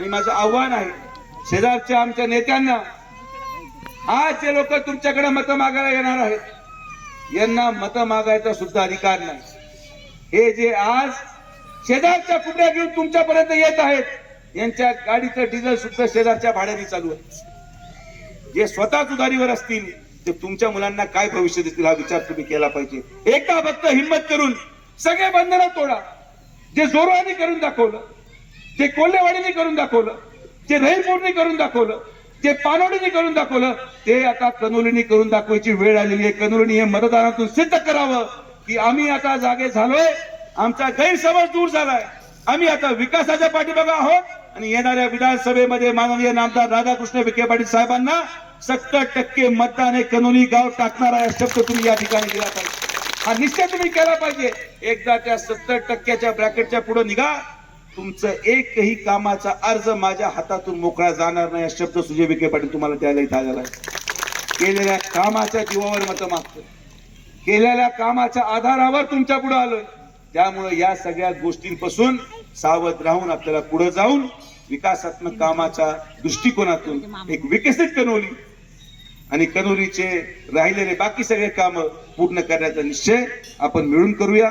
आणि माझं आव्हान आहे शेजारच्या आमच्या नेत्यांना आज जे लोक तुमच्याकडे मतं मागायला येणार आहेत. यांना मतं मागायचा सुद्धा अधिकार नाही. हे जे आज शेजारच्या कुठल्या घेऊन तुमच्यापर्यंत येत आहेत यांच्या गाडीचं डिझेल सुद्धा शेजारच्या भाड्याने चालू आहे. जे स्वतःच उधारीवर असतील ते तुमच्या मुलांना काय भविष्य देतील हा विचार तुम्ही केला पाहिजे. एकदा फक्त हिंमत करून सगळे बंधनं तोडा. जे जोरवानी करून दाखवलं ते कोल्हेवाडीने करून दाखवलं ते रहीमपूरने करून दाखवलं ते पानवडीने करून दाखवलं ते आता कनोलीने करून दाखवायची वेळ आलेली आहे. कनोलीने हे मतदानातून सिद्ध करावं की आम्ही आता जागे झालोय आमचा गैरसमज दूर झालाय. आम्ही आता विकासाच्या पाठीमागे आहोत आणि येणाऱ्या विधानसभेमध्ये माननीय नामदार राधाकृष्ण विखे पाटील साहेबांना सत्तर टक्के मतदान हे कनोली गाव टाकणार आहे शब्द तुम्ही या ठिकाणी दिला पाहिजे. हा निश्चय तुम्ही केला पाहिजे. एकदा त्या सत्तर टक्क्याच्या ब्रॅकेटच्या पुढे निघा. तुमचं एकही कामाचा अर्ज माझ्या हातातून मोकळा जाणार नाही हा शब्द सुजय विखे पाटील तुम्हाला द्यायला इथं आलेला केलेल्या कामाच्या जीवावर मतं मागतो केलेल्या कामाच्या आधारावर तुमच्यापुढे आलोय. त्यामुळे या सगळ्या गोष्टींपासून सावध राहून आपल्याला पुढे जाऊन विकासात्मक कामाच्या दृष्टिकोनातून एक विकसित कनोली आणि कनोलीचे राहिलेले बाकी सगळे काम पूर्ण करण्याचा निश्चय आपण मिळून करूया.